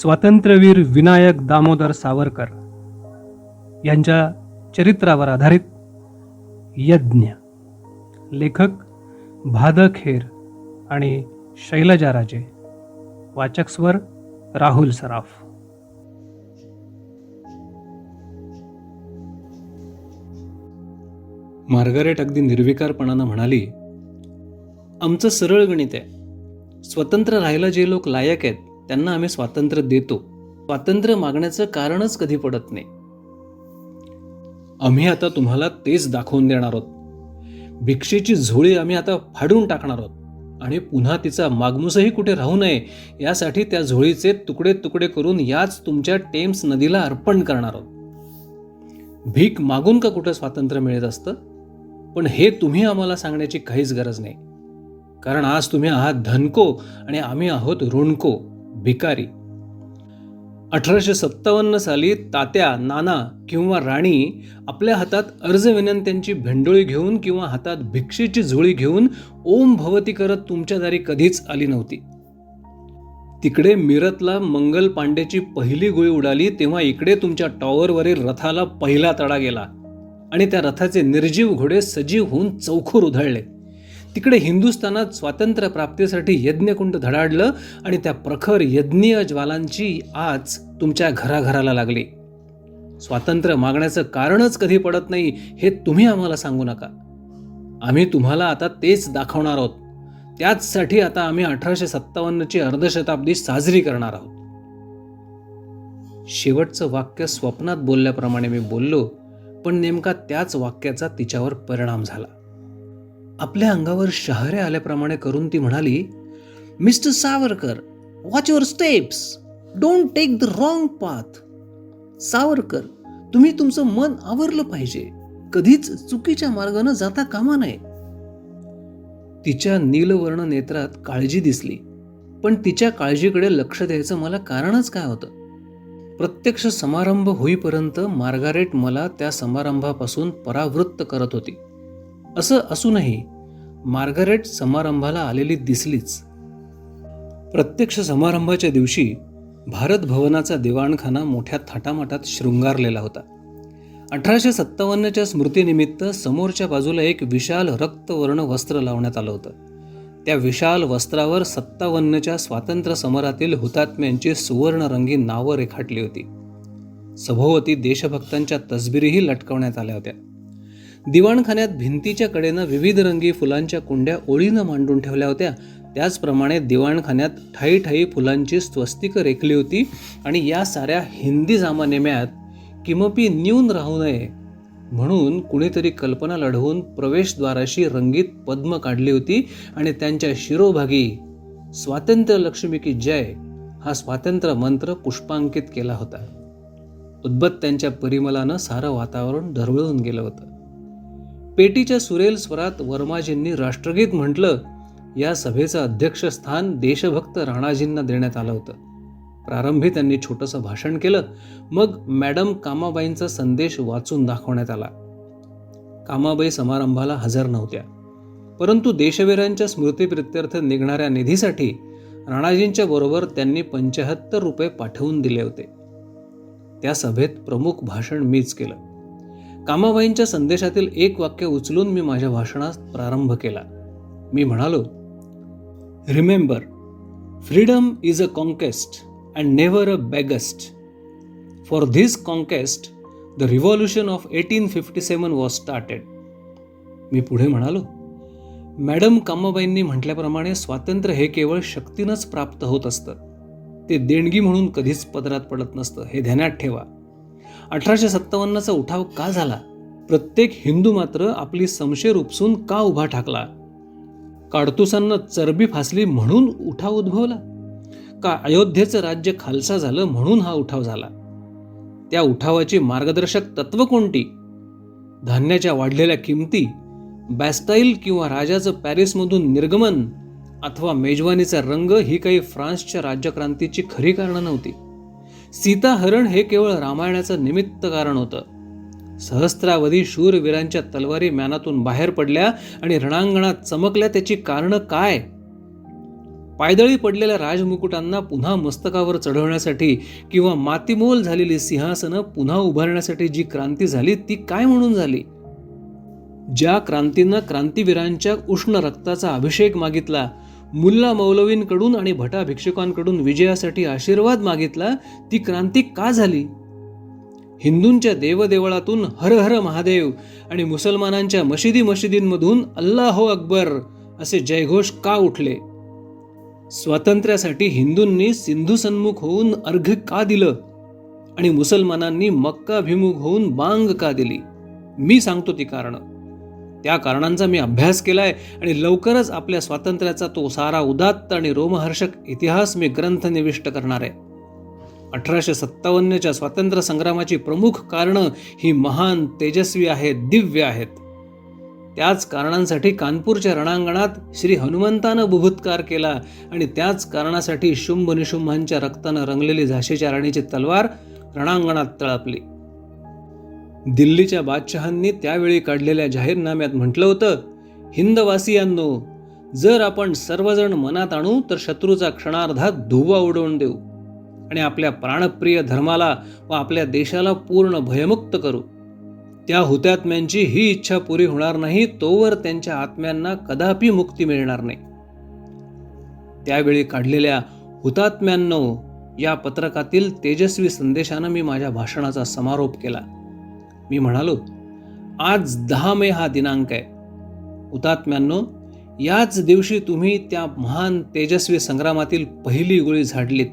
स्वातंत्र्यवीर विनायक दामोदर सावरकर यांच्या चरित्रावर आधारित यज्ञ. लेखक भादखेर आणि शैलजा राजे. वाचक स्वर राहुल सराफ. मार्गारेट अगदी निर्विकारपणानं म्हणाली आमचं सरळ गणित आहे. स्वतंत्र राहायला जे लोक लायक आहेत त्यांना आम्ही स्वातंत्र्य देतो. स्वातंत्र्य मागण्याचं कारणच कधी पडत नाही. आम्ही आता तुम्हाला तेच दाखवून देणार आहोत. भिक्षेची झोळी आम्ही आता फाडून टाकणार आहोत. आणि पुन्हा तिचा मागमूसही कुठे राहू नये यासाठी त्या झोळीचे तुकडे तुकडे करून याच तुमच्या टेम्स नदीला अर्पण करणार आहोत. भीक मागून का कुठं स्वातंत्र्य मिळत असतं? पण हे तुम्ही आम्हाला सांगण्याची काहीच गरज नाही. कारण आज तुम्ही आहात धनको आणि आम्ही आहोत ऋणको. भिकारी. अठराशे सत्तावन्न साली तात्या नाना किंवा राणी आपल्या हातात अर्ज विनंत्यांची भेंडोळी घेऊन किंवा हातात भिक्षेची झोळी घेऊन ओम भवती करत तुमच्या दारी कधीच आली नव्हती. तिकडे मिरतला मंगल पांडेची पहिली गोळी उडाली तेव्हा इकडे तुमच्या टॉवरवरील रथाला पहिला तडा गेला आणि त्या रथाचे निर्जीव घोडे सजीव होऊन चौखोर उधळले. तिकडे हिंदुस्थानात स्वातंत्र्य प्राप्तीसाठी यज्ञकुंड धडाडलं आणि त्या प्रखर यज्ञीय ज्वालांची आज तुमच्या घराघराला लागली. स्वातंत्र्य मागण्याचं कारणच कधी पडत नाही हे तुम्ही आम्हाला सांगू नका. आम्ही तुम्हाला आता तेच दाखवणार आहोत. त्याचसाठी आता आम्ही अठराशे सत्तावन्नची अर्धशताब्दी साजरी करणार आहोत. शेवटचं वाक्य स्वप्नात बोलल्याप्रमाणे मी बोललो पण नेमका त्याच वाक्याचा तिच्यावर परिणाम झाला. आपल्या अंगावर शहरे आल्याप्रमाणे करून ती म्हणाली mister Savarkar watch your steps don't take the wrong path Savarkar तुम्ही तुमचं मन आवरलं पाहिजे. कधीच चुकीच्या मार्गानं जाता कामा नये. तिच्या नीलवर्ण नेत्रात काळजी दिसली पण तिच्या काळजीकडे लक्ष द्यायचं मला कारणच काय होतं? प्रत्यक्ष समारंभ होईपर्यंत मार्गारेट मला त्या समारंभापासून परावृत्त करत होती. असं असूनही मार्गारेट समारंभाला आलेली दिसलीच. प्रत्यक्ष समारंभाच्या दिवशी भारत भवनाचा दिवाणखाना मोठ्या थाटामाटात शृंगारलेला होता. अठराशे सत्तावन्नच्या स्मृतीनिमित्त समोरच्या बाजूला एक विशाल रक्तवर्ण वस्त्र लावण्यात आलं होतं. त्या विशाल वस्त्रावर सत्तावन्नच्या स्वातंत्र्य समरातील हुतात्म्यांची सुवर्णरंगी नावं रेखाटली होती. सभोवती देशभक्तांच्या तसबिरीही लटकवण्यात आल्या होत्या. दिवाणखान्यात भिंतीच्या कडेनं विविध रंगी फुलांच्या कुंड्या ओळीनं मांडून ठेवल्या होत्या. त्याचप्रमाणे दिवाणखान्यात ठाई ठाई फुलांची स्वस्तिकं रेखली होती आणि या साऱ्या हिंदी जामानेम्यात किमपी न्यून राहू नये म्हणून कुणीतरी कल्पना लढवून प्रवेशद्वाराशी रंगीत पद्म काढली होती आणि त्यांच्या शिरोभागी स्वातंत्र्य लक्ष्मी की जय हा स्वातंत्र्य मंत्र पुष्पांकित केला होता. उद्बत्त्यांच्या परिमलानं सारं वातावरण ढरवळून गेलं होतं. पेटीच्या सुरेल स्वरात वर्माजींनी राष्ट्रगीत म्हटलं या सभेचं अध्यक्षस्थान देशभक्त राणाजींना देण्यात आलं होतं. प्रारंभी त्यांनी छोटंसं भाषण केलं मग मॅडम कामाबाईंचा संदेश वाचून दाखवण्यात आला. कामाबाई समारंभाला हजर नव्हत्या. परंतु देशवीरांच्या स्मृतीप्रित्यर्थ निघणाऱ्या निधीसाठी राणाजींच्या बरोबर त्यांनी पंच्याहत्तर रुपये पाठवून दिले होते. त्या सभेत प्रमुख भाषण मीच केलं. कामाबाईंच्या संदेशातील एक वाक्य उचलून मी माझ्या भाषणास प्रारंभ केला. मी म्हणालो remember freedom is a conquest and never a bequest for this conquest the revolution of eighteen fifty seven was started मी पुढे म्हणालो मॅडम कामाबाईंनी म्हटल्याप्रमाणे स्वातंत्र्य हे केवळ शक्तीनंच प्राप्त होत असतं. ते देणगी म्हणून कधीच पदरात पडत नसतं. हे ध्यानात ठेवा. अठराशे सत्तावन्नचा उठाव का झाला? प्रत्येक हिंदू मात्र आपली समशेर उपसून का उभा ठाकला? काडतुसांना चरबी फासली म्हणून उठाव उद्भवला? का अयोध्येचं राज्य खालसा झालं म्हणून हा उठाव झाला? त्या उठावाची मार्गदर्शक तत्व कोणती? धान्याच्या वाढलेल्या किमती बॅस्टाईल किंवा राजाचं पॅरिसमधून निर्गमन अथवा मेजवानीचा रंग ही काही फ्रान्सच्या राज्यक्रांतीची खरी कारणं नव्हती. सीताहरण हे केवळ रामायणाचं निमित्त कारण होतं. सहस्त्रावधी शूरवीरांच्या तलवारी म्यानातून बाहेर पडल्या आणि रणांगणात चमकल्या त्याची कारणं काय? पायदळी पडलेल्या राजमुकुटांना पुन्हा मस्तकावर चढवण्यासाठी किंवा मातीमोल झालेली सिंहासनं पुन्हा उभारण्यासाठी जी क्रांती झाली ती काय म्हणून झाली? ज्या क्रांतीनं क्रांतीवीरांच्या उष्ण रक्ताचा अभिषेक मागितला मुल्ला मौलवींकडून आणि भटा भिक्षुकांकडून विजयासाठी आशीर्वाद मागितला ती क्रांती का झाली? हिंदूंच्या देवदेवळातून हर हर महादेव आणि मुसलमानांच्या मशिदी मशिदींमधून अल्लाहो अकबर असे जयघोष का उठले? स्वातंत्र्यासाठी हिंदूंनी सिंधू सन्मुख होऊन अर्घ्य का दिलं? आणि मुसलमानांनी मक्काभिमुख होऊन बांग का दिली? मी सांगतो ती कारणं. त्या कारणांचा मी अभ्यास केला आहे आणि लवकरच आपल्या स्वातंत्र्याचा तो सारा उदात्त आणि रोमहर्षक इतिहास मी ग्रंथ निविष्ट करणार आहे. अठराशे सत्तावन्नच्या स्वातंत्र्य संग्रामाची प्रमुख कारणं ही महान तेजस्वी आहेत दिव्य आहेत. त्याच कारणांसाठी कानपूरच्या रणांगणात श्री हनुमंतानं बुभुत्कार केला आणि त्याच कारणासाठी शुंभ निशुंभांच्या रक्तानं रंगलेली झाशीच्या राणीची तलवार रणांगणात तळपली. दिल्लीच्या बादशहांनी त्यावेळी काढलेल्या जाहीरनाम्यात म्हटलं होतं हिंदवासियांनो जर आपण सर्वजण मनात आणू तर शत्रूचा क्षणार्धात धुवा उडवून देऊ आणि आपल्या प्राणप्रिय धर्माला व आपल्या देशाला पूर्ण भयमुक्त करू. त्या हुतात्म्यांची ही इच्छा पुरी होणार नाही तोवर त्यांच्या आत्म्यांना कदापि मुक्ती मिळणार नाही. त्यावेळी काढलेल्या हुतात्म्यांनो या पत्रकातील तेजस्वी संदेशानं मी माझ्या भाषणाचा समारोप केला. मी म्हणालो आज दहा मे हा दिनांक आहे. हुतात्म्यांनो याच दिवशी तुम्ही त्या महान तेजस्वी संग्रामातील पहिली गोळी झाडलीत.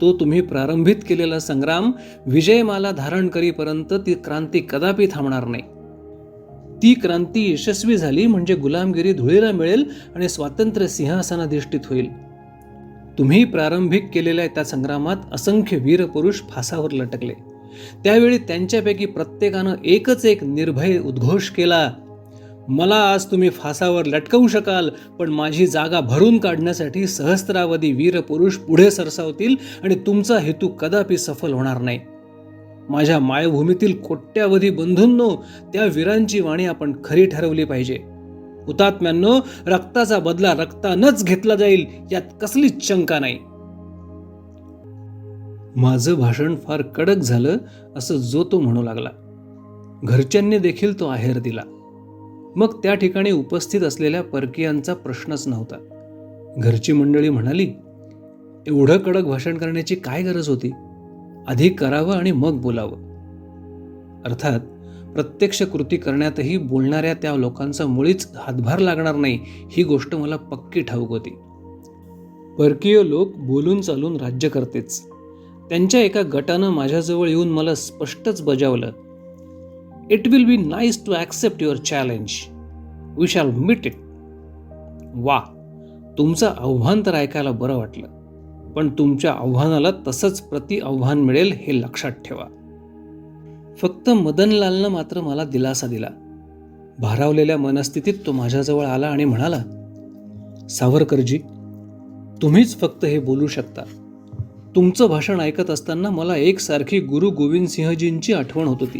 तो तुम्ही प्रारंभित केलेला संग्राम विजयमाला धारण करीपर्यंत ती क्रांती कदापि थांबणार नाही. ती क्रांती यशस्वी झाली म्हणजे गुलामगिरी धुळीला मिळेल आणि स्वातंत्र्य सिंहासनाधिष्ठित होईल. तुम्ही प्रारंभिक केलेल्या त्या संग्रामात असंख्य वीरपुरुष फासावर लटकले. त्यावेळी त्यांच्यापैकी प्रत्येकानं एकच एक निर्भय उद्घोष केला. मला आज तुम्ही फासावर लटकवू शकाल पण माझी जागा भरून काढण्यासाठी सहस्त्रावधी वीरपुरुष पुढे सरसावतील आणि तुमचा हेतू कदापि सफल होणार नाही. माझ्या मायभूमीतील कोट्यावधी बंधूंनो त्या वीरांची वाणी आपण खरी ठरवली पाहिजे. हुतात्म्यांनो रक्ताचा बदला रक्तानच घेतला जाईल यात कसलीच शंका नाही. माझं भाषण फार कडक झालं असं जो तो म्हणू लागला. घरच्यांनी देखील तो आहेर दिला. मग त्या ठिकाणी उपस्थित असलेल्या परकीयांचा प्रश्नच नव्हता. घरची मंडळी म्हणाली एवढं कडक भाषण करण्याची काय गरज होती? आधी करावं आणि मग बोलावं. अर्थात प्रत्यक्ष कृती करण्यातही बोलणाऱ्या त्या लोकांचा मुळीच हातभार लागणार नाही ही गोष्ट मला पक्की ठाऊक होती. परकीय लोक बोलून चालून राज्य करतेच. त्यांच्या एका गटानं माझ्याजवळ येऊन मला स्पष्टच बजावलं. It will be nice to accept your challenge we shall meet it वा तुमचं आव्हान तर ऐकायला बरं वाटलं पण तुमच्या आव्हानाला तसंच प्रति आव्हान मिळेल हे लक्षात ठेवा. फक्त मदनलालनं मात्र मला दिलासा दिला. भारावलेल्या मनस्थितीत तो माझ्याजवळ आला आणि म्हणाला सावरकरजी तुम्हीच फक्त हे बोलू शकता. तुमचं भाषण ऐकत असताना मला एकसारखी गुरु गोविंद सिंहजींची आठवण होत होती.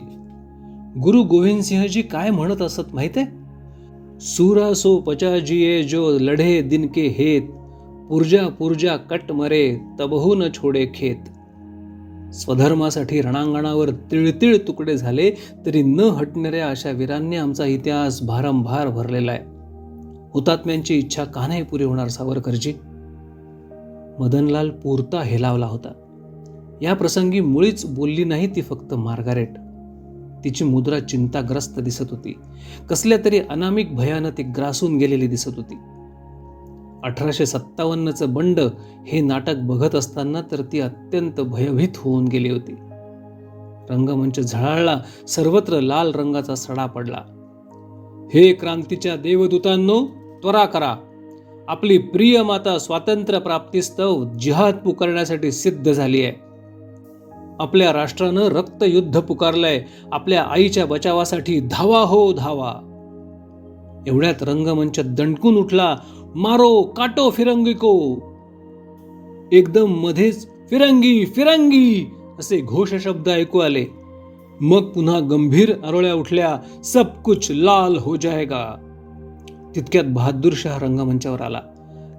गुरु गोविंद सिंहजी काय म्हणत असत माहिती? आहे सुरा सो पचाजिये जो लढे दिन के हेत पुरजा पुरजा कट मरे तबहू न छोडे खेत. स्वधर्मासाठी रणांगणावर तिळतिळ तुकडे झाले तरी न हटणाऱ्या अशा वीरांनी आमचा इतिहास भारंभार भरलेला आहे. हुतात्म्यांची इच्छा का नाही पुरी होणार सावरकरजी? मदनलाल पुरता हेलावला होता. या प्रसंगी मुळीच बोलली नाही ती फक्त मार्गारेट. तिची मुद्रा चिंताग्रस्त दिसत होती. कसल्या तरी अनामिक भयानं ती ग्रासून गेलेली दिसत होती. अठराशे सत्तावन्नचं बंड हे नाटक बघत असताना तर ती अत्यंत भयभीत होऊन गेली होती. रंगमंच झळाळला सर्वत्र लाल रंगाचा सडा पडला. हे क्रांतीच्या देवदूतांनो त्वरा करा. आपली प्रिय माता स्वातंत्र्य प्राप्तीस्तव जिहाद पुकारण्यासाठी सिद्ध झाली आहे. आपल्या राष्ट्रानं रक्तयुद्ध पुकारलंय आपल्या आईच्या बचावासाठी धावा हो धावा. एवढ्यात रंगमंच दणकून उठला मारो काटो फिरंगी को. एकदम मध्येच फिरंगी फिरंगी असे घोष शब्द ऐकू आले. मग पुन्हा गंभीर आरोळ्या उठल्या सब कुछ लाल हो जाएगा. तितक्यात बहादूर शाह रंगमंचावर आला.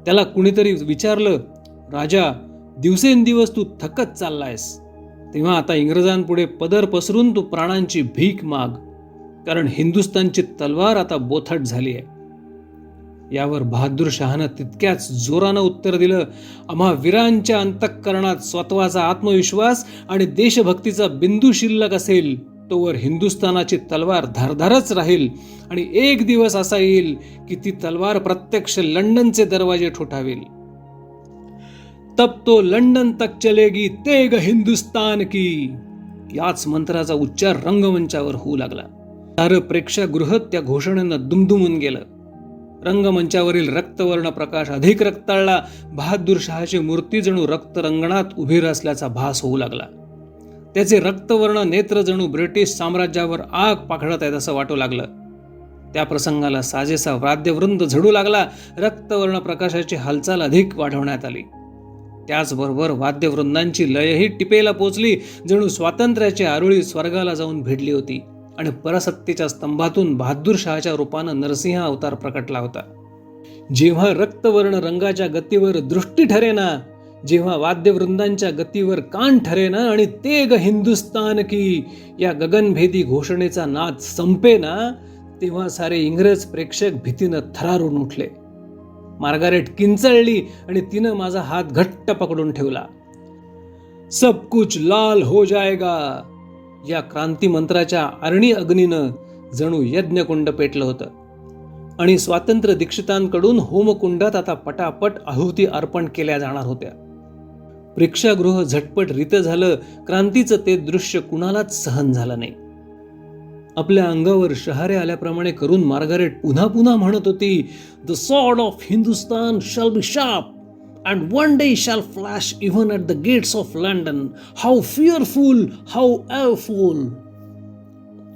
त्याला कुणीतरी विचारलं राजा दिवसेंदिवस तू थकत चाललायस. तेव्हा आता इंग्रजांपुढे पदर पसरून तू प्राणांची भीक माग. कारण हिंदुस्तानची तलवार आता बोथट झाली आहे. यावर बहादूर शहानं तितक्याच जोरानं उत्तर दिलं आम्हा वीरांच्या अंतःकरणात स्वतःचा आत्मविश्वास आणि देशभक्तीचा बिंदू शिल्लक असेल. तोवर हिंदुस्थानाची तलवार धारधारच राहील आणि एक दिवस असा येईल की ती तलवार प्रत्यक्ष लंडनचे दरवाजे ठोठावेल. तब तो लंडन तक चलेगी तेग हिंदुस्तान की. याच मंत्राचा उच्चार रंगमंचावर होऊ लागला. सारं प्रेक्षागृह त्या घोषणेनं दुमदुमून गेलं. रंगमंचावरील रक्तवर्ण प्रकाश अधिक रक्ताळला. बहादूर शहाची मूर्ती जणू रक्तरंगणात उभी असल्याचा भास होऊ लागला. त्याचे रक्तवर्ण नेत्र जणू ब्रिटिश साम्राज्यावर आग पाखडत आहेत असं वाटू लागलं. त्या प्रसंगाला साजेसा वाद्यवृंद झडू लागला. रक्तवर्ण प्रकाशाची हालचाल अधिक वाढवण्यात आली. त्याचबरोबर वाद्यवृंदांची लयही टिपेला पोचली. जणू स्वातंत्र्याची आरुळी स्वर्गाला जाऊन भिडली होती आणि परसत्तेच्या स्तंभातून बहादूर शहाच्या रूपानं नरसिंह अवतार प्रकटला होता. जेव्हा रक्तवर्ण रंगाच्या गतीवर दृष्टी ठरेना जेव्हा वाद्यवृंदांच्या गतीवर कान ठरेना आणि ते ग हिंदुस्तान की या गगनभेदी घोषणेचा नाद संपेना तेव्हा सारे इंग्रज प्रेक्षक भीतीनं थरारून उठले. मार्गारेट किंचळली आणि तिनं माझा हात घट्ट पकडून ठेवला. सब कुछ लाल हो जाएगा. या क्रांती मंत्राच्या अरणी अग्नीनं जणू यज्ञकुंड पेटलं होतं. आणि स्वातंत्र्य दीक्षितांकडून होमकुंडात आता पटापट आहुती अर्पण केल्या जाणार होत्या. प्रेक्षागृह झटपट रित झालं क्रांतीचं ते दृश्य कुणालाच सहन झालं नाही. आपल्या अंगावर शहारे आल्याप्रमाणे करून मार्गारेट पुन्हा पुन्हा म्हणत होती the sword of Hindustan shall be sharp and one day shall flash even at the gates of London how fearful how awful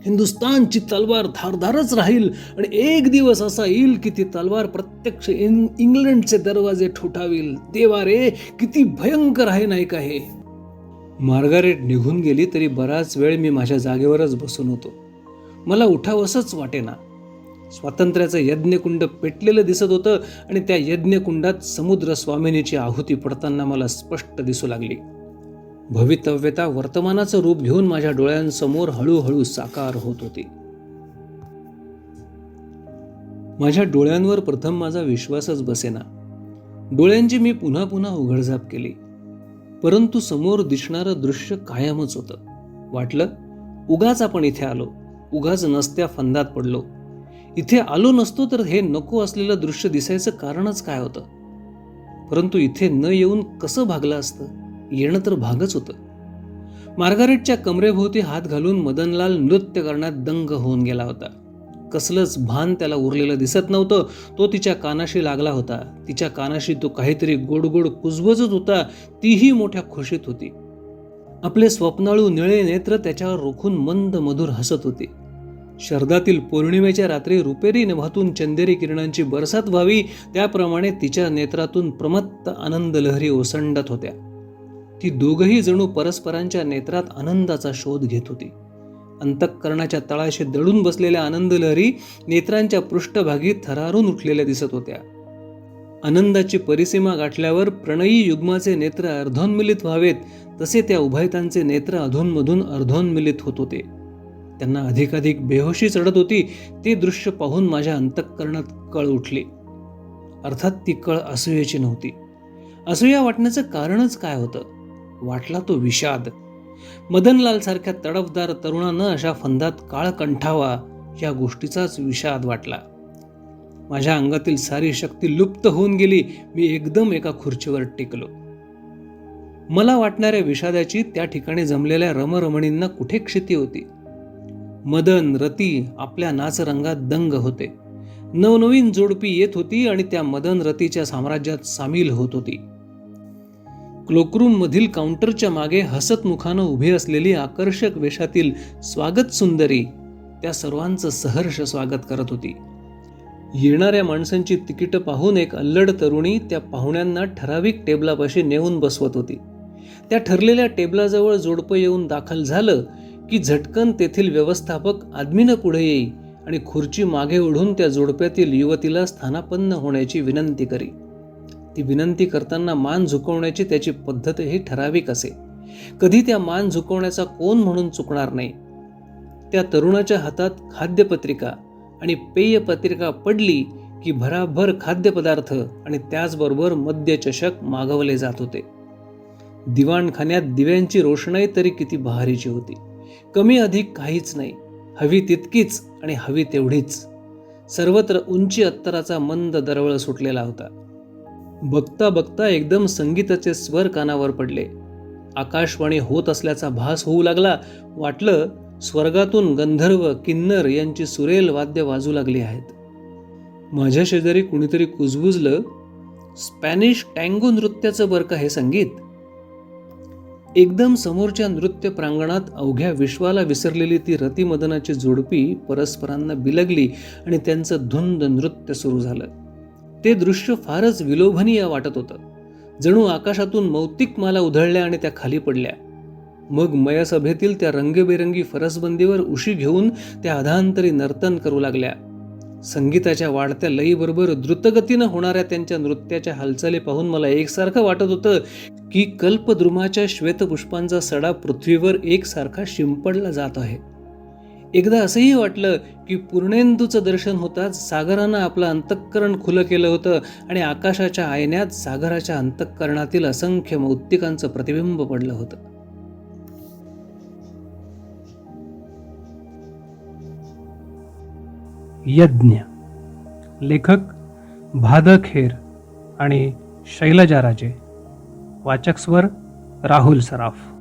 हिंदुस्तानची तलवार धारधारच राहील आणि एक दिवस असा येईल की ती तलवार प्रत्यक्ष इंग इंग्लंडचे दरवाजे ठोठावील. देवा रे किती भयंकर आहे नाही का हे मार्गारेट निघून गेली तरी बराच वेळ मी माझ्या जागेवरच बसून होतो. मला उठावसंच वाटेना. स्वातंत्र्याचं यज्ञकुंड पेटलेलं दिसत होतं आणि त्या यज्ञकुंडात समुद्र स्वामिनीची आहुती पडताना मला स्पष्ट दिसू लागली. भवितव्यता वर्तमानाचं रूप घेऊन माझ्या डोळ्यांसमोर हळूहळू साकार होत होती. माझ्या डोळ्यांवर प्रथम माझा विश्वासच बसेना. डोळ्यांची मी पुन्हा पुन्हा उघडझाप केली. परंतु समोर दिसणारं दृश्य कायमच होतं. वाटलं उगाच आपण इथे आलो उगाच नसत्या फंदात पडलो. इथे आलो नसतो तर हे नको असलेलं दृश्य दिसायचं कारणच काय होतं? परंतु इथे न येऊन कसं भागलं असतं? येणं तर भागच होतं. मार्गारेटच्या कमरेभोवती हात घालून मदनलाल नृत्य करण्यात दंग होऊन गेला होता. कसलंच भान त्याला उरलेलं दिसत नव्हतं. तो तिच्या कानाशी लागला होता. तिच्या कानाशी तो काहीतरी गोड गोड कुजबजत होता. तीही मोठ्या खुशीत होती. आपले स्वप्नाळू निळे नेत्र त्याच्यावर रोखून मंद मधुर हसत होते. शरदातील पौर्णिमेच्या रात्री रुपेरी नभातून चंदेरी किरणांची बरसात व्हावी त्याप्रमाणे तिच्या नेत्रातून प्रमत्त आनंद लहरी ओसंडत होत्या. ती दोघही जणू परस्परांच्या नेत्रात आनंदाचा शोध घेत होती. अंतःकरणाच्या तळाशी दडून बसलेल्या आनंदलहरी नेत्रांच्या पृष्ठभागी थरारून उठलेल्या दिसत होत्या. आनंदाची परिसीमा गाठल्यावर प्रणयी युग्माचे नेत्र अर्धोन्मिलित व्हावेत तसे त्या उभयतांचे नेत्र अधूनमधून अर्धोन्मिलित होत होते. त्यांना अधिकाधिक बेहोशी चढत होती ते दृश्य पाहून माझ्या अंतःकरणात कळ उठली. अर्थात ती कळ असूयाची नव्हती. असूया वाटण्याचं कारणच काय होतं? वाटला तो विषाद. मदनलाल सारख्या तडफदार तरुणानं अशा फंदात काळ कंठावा या गोष्टीचाच विषाद वाटला. माझ्या अंगातील सारी शक्ती लुप्त होऊन गेली मी एकदम एका खुर्चीवर टेकलो. मला वाटणाऱ्या विषादाची त्या ठिकाणी जमलेल्या रमरमणींना कुठे क्षिती होती? मदन रती आपल्या नाचरंगात दंग होते. नवनवीन जोडपी येत होती आणि त्या मदन रतीच्या साम्राज्यात सामील होत होती. क्लोकरूममधील काउंटरच्या मागे हसत मुखानं उभी असलेली आकर्षक वेशातील स्वागत सुंदरी त्या सर्वांचं सहर्ष स्वागत करत होती. येणाऱ्या माणसांची तिकीटं पाहून एक अल्लड तरुणी त्या पाहुण्यांना ठराविक टेबलापाशी नेऊन बसवत होती. त्या ठरलेल्या टेबलाजवळ जोडपं येऊन दाखल झालं की झटकन तेथील व्यवस्थापक आदमीनं पुढे येई आणि खुर्ची मागे ओढून त्या जोडप्यातील युवतीला स्थानापन्न होण्याची विनंती करी. ती विनंती करताना मान झुकवण्याची त्याची पद्धतही ठराविक असे. कधी त्या मान झुकवण्याचा कोण म्हणून चुकणार नाही. त्या तरुणाच्या हातात खाद्यपत्रिका आणि पेयपत्रिका पडली की भराभर खाद्यपदार्थ आणि त्याचबरोबर मद्यचषक मागवले जात होते. दिवाणखान्यात दिव्यांची रोषणाई तरी किती बहारीची होती. कमी अधिक काहीच नाही. हवी तितकीच आणि हवी तेवढीच. सर्वत्र उंची अत्तराचा मंद दरवळ सुटलेला होता. बघता बघता एकदम संगीताचे स्वर कानावर पडले. आकाशवाणी होत असल्याचा भास होऊ लागला. वाटलं स्वर्गातून गंधर्व किन्नर यांची सुरेल वाद्य वाजू लागली आहेत. माझ्या शेजारी कुणीतरी कुजबुजलं स्पॅनिश टँगो नृत्याचं बरं का हे संगीत? एकदम समोरच्या नृत्य प्रांगणात अवघ्या विश्वाला विसरलेली ती रतिमदनाची जोडपी परस्परांना बिलगली आणि त्यांचं धुंद नृत्य सुरू झालं. ते दृश्य फारच विलोभनीय वाटत होतं. जणू आकाशातून मौतिक माला उधळल्या आणि त्या खाली पडल्या. मग मयसभेतील त्या रंगबेरंगी फरसबंदीवर उशी घेऊन त्या अधांतरी नर्तन करू लागल्या. संगीताच्या वाढत्या लईबरोबर द्रुतगतीनं होणाऱ्या त्यांच्या नृत्याच्या हालचाली पाहून मला एकसारखं वाटत होतं की कल्पद्रुमाच्या श्वेतपुष्पांचा सडा पृथ्वीवर एकसारखा शिंपडला जात आहे. एकदा असंही वाटलं की पूर्णेंदूचं दर्शन होताच सागरानं आपलं अंतःकरण खुलं केलं होतं आणि आकाशाच्या आयन्यात सागराच्या अंतःकरणातील असंख्य मौतिकांचं प्रतिबिंब पडलं होतं. यज्ञ. लेखक भादखेर आणि शैलजा राजे. वाचक स्वर राहुल सराफ.